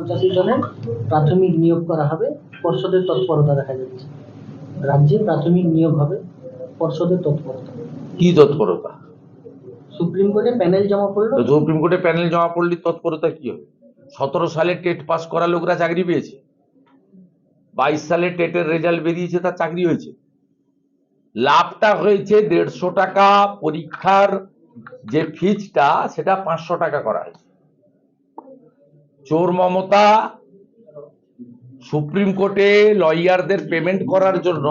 পঁচাশি জনের প্রাথমিক নিয়োগ করা হবে পর্ষদের তৎপরতা দেখা যাচ্ছে। রাজ্যে প্রাথমিক নিয়োগ হবে পর্ষদের তৎপরতা। কি তৎপরতা? সুপ্রিম কোর্টে প্যানেল জমা পড়ল। সুপ্রিম কোর্টে প্যানেল জমা পড়লে তৎপরতা কি হবে? সতেরো সালে টেট পাস করা লোকরা চাকরি পেয়েছে। বাইশ সালে টেটের রেজাল্ট বেরিয়েছে তার চাকরি হয়েছে। লাভটা হয়েছে দেড়শো টাকা পরীক্ষার যে ফিজটা সেটা পাঁচশো টাকা করা হয়েছে। চোর মমতা, সুপ্রিম কোর্টে লয়ারদের পেমেন্ট করার জন্য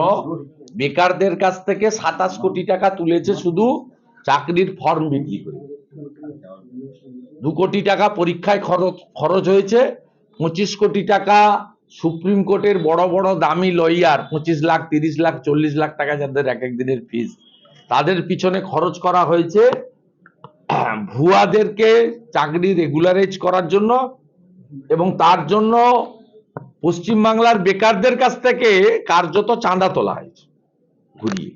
বেকারদের কাছ থেকে সাতাশ কোটি টাকা তুলেছে শুধু চাকরির ফর্ম বিক্রি করে। দু কোটি টাকা পরীক্ষায় খরচ খরচ হয়েছে, পঁচিশ কোটি টাকা সুপ্রিম কোর্টের বড় বড় দামি লয়ার, পঁচিশ লাখ, তিরিশ লাখ, চল্লিশ লাখ টাকা যাদের এক এক দিনের ফিস তাদের পিছনে খরচ করা হয়েছে ভুয়াদেরকে চাকরি রেগুলারাইজ করার জন্য এবং তার জন্য পশ্চিমবাংলার বেকারদের কাছ থেকে কার্যত চাঁদা তোলা হয়েছে ঘুরিয়ে।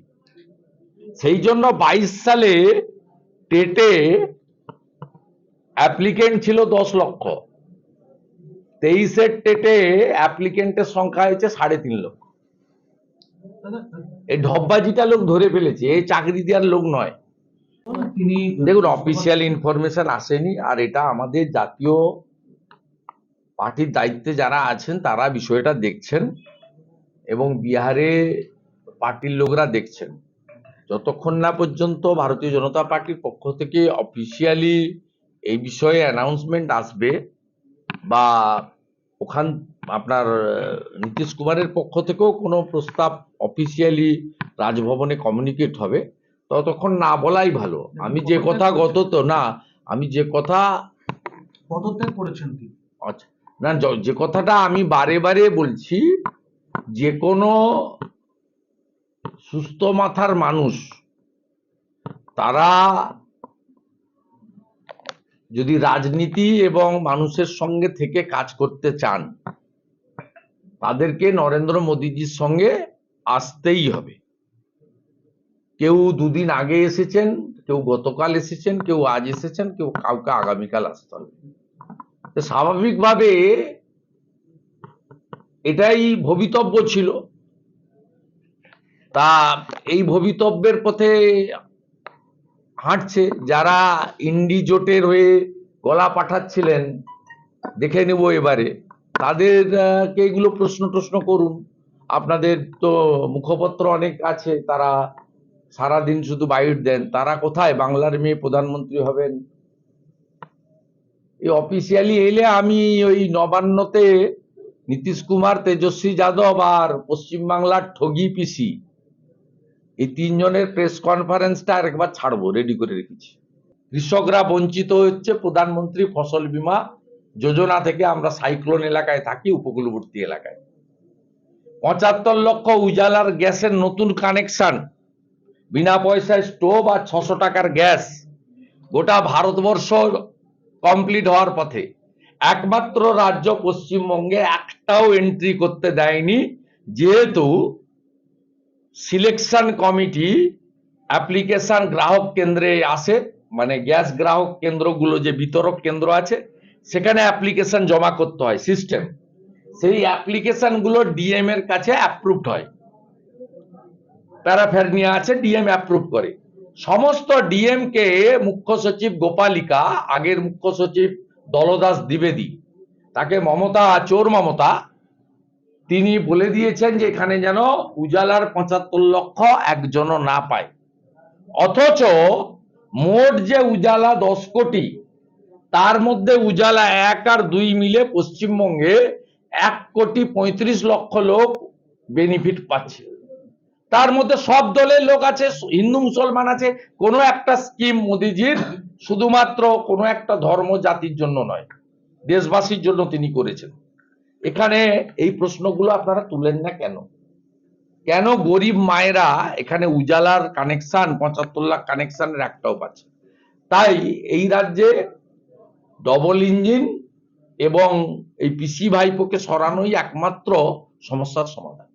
সেই জন্য বাইশ সালে টেটে অ্যাপ্লিকেন্ট ছিল দশ লক্ষ। তেইশের টেটে অ্যাপ্লিকেন্টের সংখ্যা হয়েছে সাড়ে তিন লক্ষ। এই ঢপবাজিটা লোক ধরে ফেলেছে এই চাকরি দেওয়ার লোক নয়। তিনি দেখুন অফিসিয়াল ইনফরমেশন আসেনি আর এটা আমাদের জাতীয় পার্টির দায়িত্বে যারা আছেন তারা বিষয়টা দেখছেন এবং বিহারে পার্টির লোকরা দেখছেন। যতক্ষণ না পর্যন্ত ভারতীয় জনতা পার্টির পক্ষ থেকে অফিসিয়ালি এই বিষয়ে অ্যানাউন্সমেন্ট আসবে বা ওখান আপনার নীতিশ কুমারের পক্ষ থেকেও কোনো প্রস্তাব অফিসিয়ালি রাজভবনে কমিউনিকেট হবে ততক্ষণ না বলাই ভালো। আমি যে কথা গত তো না আমি যে কথা পদত্যাগ করেছেন তিনি। আচ্ছা। না, য- কথাটা আমি বারে বারে বলছি, যে কোনো সুস্থ মাথার মানুষ, তারা যদি রাজনীতি এবং মানুষের সঙ্গে থেকে কাজ করতে চান, তাদেরকে নরেন্দ্র মোদীজির সঙ্গে আসতেই হবে। কেউ দুদিন আগে এসেছেন, কেউ গতকাল এসেছেন, কেউ আজ এসেছেন, কেউ কাউকে আগামীকাল আসতে হবে। স্বাভাবিকভাবে এটাই ভবিতব্য ছিল। তা এই ভবিতব্যের পথে হাঁটছে, যারা ইন্ডি জোটের হয়ে গলা পাঠাচ্ছিলেন, দেখে নেব এবারে। তাদেরকে এগুলো প্রশ্ন টশ্ন করুন। আপনাদের তো মুখপত্র অনেক আছে, তারা সারাদিন শুধু বাইট দেন। তারা কোথায়? বাংলার মেয়ে প্রধানমন্ত্রী হবেন অফিসিয়ালি এলে আমি ওই নবান্নতে নীতিশ কুমার, তেজস্বী যাদব আর পশ্চিমবাংলার ঠগি পিসি, এই তিনজনের প্রেস কনফারেন্সটা আরেকবার ছাড়বো রেডি করে রেখেছি। কৃষকরা বঞ্চিত হচ্ছে, প্রধানমন্ত্রী ফসল বীমা যোজনা থেকে আমরা সাইক্লোন এলাকায় থাকি, উপকূলবর্তী এলাকায়। পঁচাত্তর লক্ষ উজালার গ্যাসের নতুন কানেকশন বিনা পয়সায় স্টোভ আর ছশো টাকার গ্যাস, গোটা ভারতবর্ষ কমপ্লিট হওয়ার পথে। একমাত্র রাজ্য পশ্চিমবঙ্গে একটাও এন্ট্রি করতে দেয়নি, যেহেতু সিলেকশন কমিটি অ্যাপ্লিকেশন গ্রাহক কেন্দ্রে আসে মানে গ্যাস গ্রাহক কেন্দ্রগুলো যে বিতরক কেন্দ্র আছে, সেখানে অ্যাপ্লিকেশন জমা করতে হয় সিস্টেম সেই অ্যাপ্লিকেশনগুলো ডিএম এর কাছে অ্যাপ্রুভড হয়। প্যারাফেরনিয়া আছে ডিএম অ্যাপ্রুভ করে। সমস্ত ডিএম কে মুখ্য সচিব গোপালিকা, আগের মুখ্য সচিব দলদাস দ্বিবেদী। তাকে মমতা, চোর মমতা, তিনি বলে দিয়েছেন যে এখানে যেন উজালার পঁচাত্তর লক্ষ একজনও না পায়। অথচ মোট যে উজালা দশ কোটি, তার মধ্যে উজালা এক আর দুই মিলে পশ্চিমবঙ্গে এক কোটি পঁয়ত্রিশ লক্ষ লোক বেনিফিট পাচ্ছে। তার মধ্যে সব দলের লোক আছে, হিন্দু, মুসলমান আছে। কোনো একটা স্কিম মোদিজির শুধুমাত্র কোনো একটা ধর্ম জাতির জন্য নয়, দেশবাসীর জন্য তিনি করেছেন। এখানে এই প্রশ্নগুলো আপনারা তুলেন না কেন? কেন গরিব মায়েরা এখানে উজালার কানেকশন পঁচাত্তর লাখ কানেকশনের একটাও পাচ্ছে? তাই এই রাজ্যে ডবল ইঞ্জিন এবং এই পিসি ভাইপোকে সরানোই একমাত্র সমস্যার সমাধান।